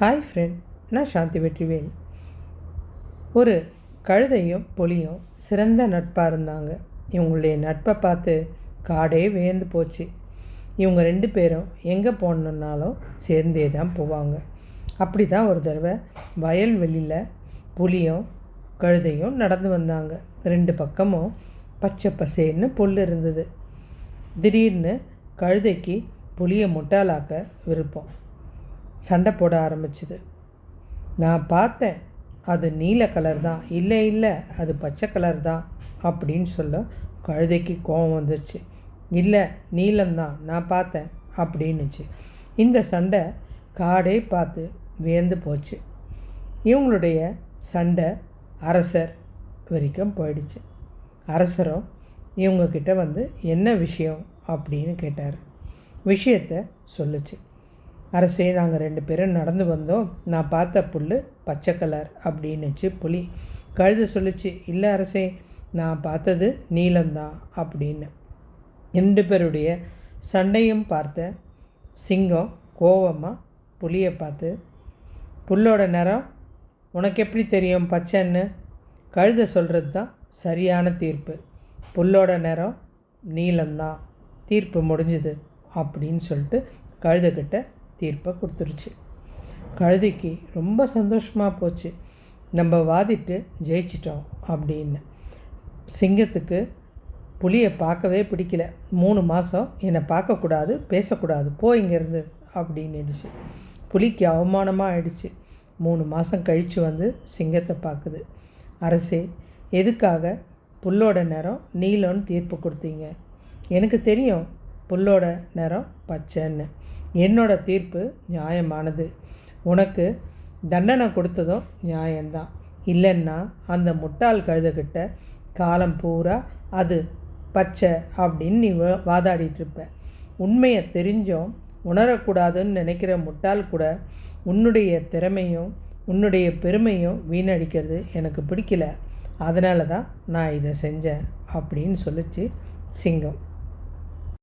Hi friend நான் சாந்தி வெற்றிவேல். ஒரு கழுதையும் புலியும் சிறந்த நட்பாக இருந்தாங்க. இவங்களுடைய நட்பை பார்த்து காடே வேந்து போச்சு. இவங்க ரெண்டு பேரும் எங்கே போகணுன்னாலும் சேர்ந்தே தான் போவாங்க. அப்படி தான் ஒரு தடவை வயல்வெளியில் புலியும் கழுதையும் நடந்து வந்தாங்க. ரெண்டு பக்கமும் பச்சை பசேன்னு புல் இருந்தது. திடீர்னு கழுதைக்கு புளியை முட்டாளாக்க விருப்பம். சண்டை போட ஆரம்பிச்சுது. நான் பார்த்தேன் அது நீல கலர் தான். இல்லை இல்லை அது பச்சை கலர் தான் அப்படின்னு சொல்ல கழுதைக்கு கோபம் வந்துச்சு. இல்லை நீலம்தான் நான் பார்த்தேன் அப்படின்னுச்சு. இந்த சண்டை காடே பார்த்து வியந்து போச்சு. இவங்களுடைய சண்டை அரசர் வரைக்கும் போயிடுச்சு. அரசரும் இவங்கக்கிட்ட வந்து என்ன விஷயம்? அப்படின்னு கேட்டார். விஷயத்த சொல்லுச்சு. அரசே நாங்கள் ரெண்டு பேரும் நடந்து வந்தோம். நான் பார்த்த புல் பச்சை கலர் அப்படின்னுச்சு புலி. கழுது சொல்லுச்சு இல்லை அரசே நான் பார்த்தது நீலம்தான் அப்படின்னு. ரெண்டு பேருடைய சண்டையும் பார்த்த சிங்கம் கோவமாக புலியை பார்த்து புல்லோட நிறம் உனக்கு எப்படி தெரியும் பச்சைன்னு? கழுத சொல்கிறது தான் சரியான தீர்ப்பு. புல்லோட நிறம் நீலம்தான் தீர்ப்பு முடிஞ்சுது அப்படின்னு சொல்லிட்டு கழுதுகிட்ட தீர்ப்பை கொடுத்துருச்சு. கழுதைக்கு ரொம்ப சந்தோஷமாக போச்சு. நம்ம வாதிட்டு ஜெயிச்சிட்டோம் அப்படின்னு. சிங்கத்துக்கு புலியை பார்க்கவே பிடிக்கல. மூணு மாதம் என்னை பார்க்கக்கூடாது பேசக்கூடாது போ இங்கேருந்து அப்படின்னுடுச்சு புலிக்கு அவமானமாக ஆயிடுச்சு. மூணு மாதம் கழித்து வந்து சிங்கத்தை பார்க்குது. அரசே எதுக்காக புல்லோட நிறம் நீலம்னு தீர்ப்பு கொடுத்தீங்க? எனக்கு தெரியும் புல்லோட நிறம் பச்சைன்னு. என்னோட தீர்ப்பு நியாயமானது. உனக்கு தண்டனை கொடுத்ததும் நியாயம்தான். இல்லைன்னா அந்த முட்டாள் கழுதுகிட்ட காலம் பூரா அது பச்சை அப்படின்னு நீ வாதாடிட்டு இருப்ப. உண்மையை தெரிஞ்சும் உணரக்கூடாதுன்னு நினைக்கிற முட்டாள் கூட உன்னுடைய திறமையும் உன்னுடைய பெருமையும் வீணடிக்கிறது எனக்கு பிடிக்கல. அதனால தான் நான் இதை செஞ்சேன் அப்படின்னு சொல்லிச்சு சிங்கம்.